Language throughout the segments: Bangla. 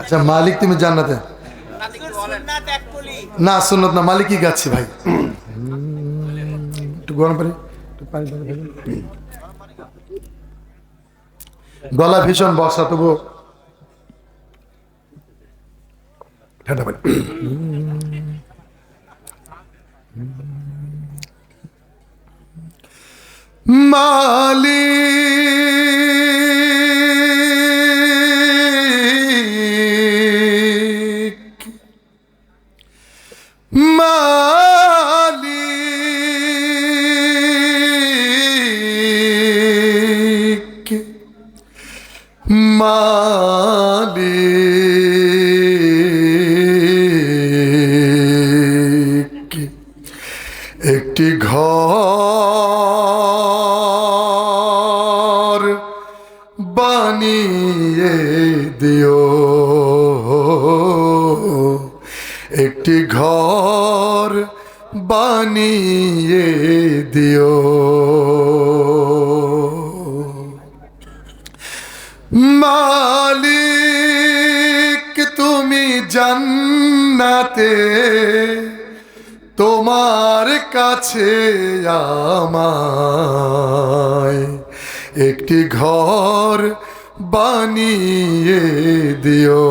আচ্ছা মালিক তুমি জান্নাতে? না, সুন্নত না, মালিকই গাচ্ছি ভাই। একটু গরম পানি। গলা ভীষণ বর্ষা তবু ঠান্ডা পানি। মালিক বানিয়ে দিও। একটি ঘর বানিয়ে দিও। মালিক তুমি জান্নাতে তোমার কাছে আমায় একটি ঘর বানিয়ে দিও।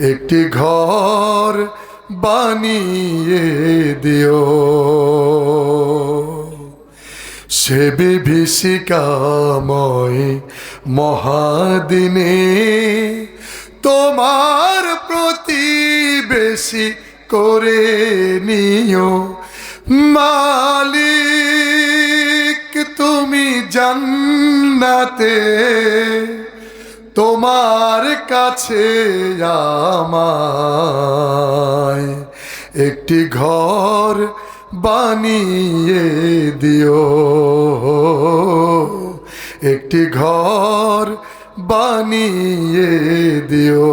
একটি ঘর বানিয়ে দিও। সে বিভীষিকাময় মহাদিনে তোমার প্রতিবেশী করে নিও। মালিক তুমি জান্নাতে তোমার কাছে আমায় একটি ঘর বানিয়ে দিও। একটি ঘর বানিয়ে দিও।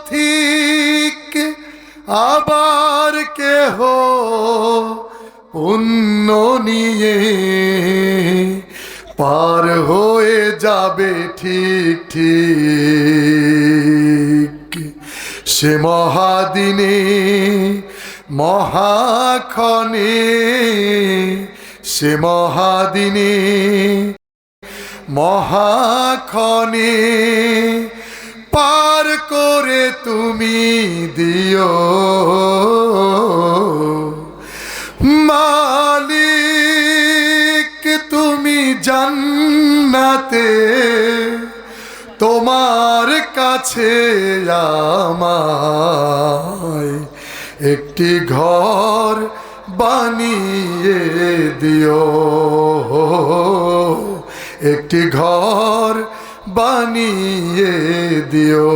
পথিক আবার কেহ পুণ্য নিয়ে পার হয়ে যাবে ঠিক ঠিক। সে মহাদিনে, মহাক্ষণে, সে মহাদিনে, মহাক্ষণে পার করে তুমি দিও। মালিক, তুমি জান্নাতে, তোমার কাছে আমায় একটি ঘর বানিয়ে দিও। একটি ঘর বানিয়ে দিও।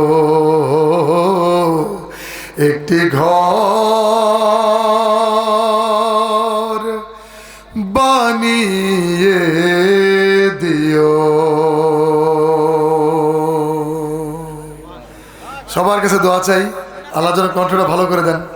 একটি ঘর বানিয়ে দিও। সবার কাছে দোয়া চাই, আল্লাহ যেন কণ্ঠটা ভালো করে দেন।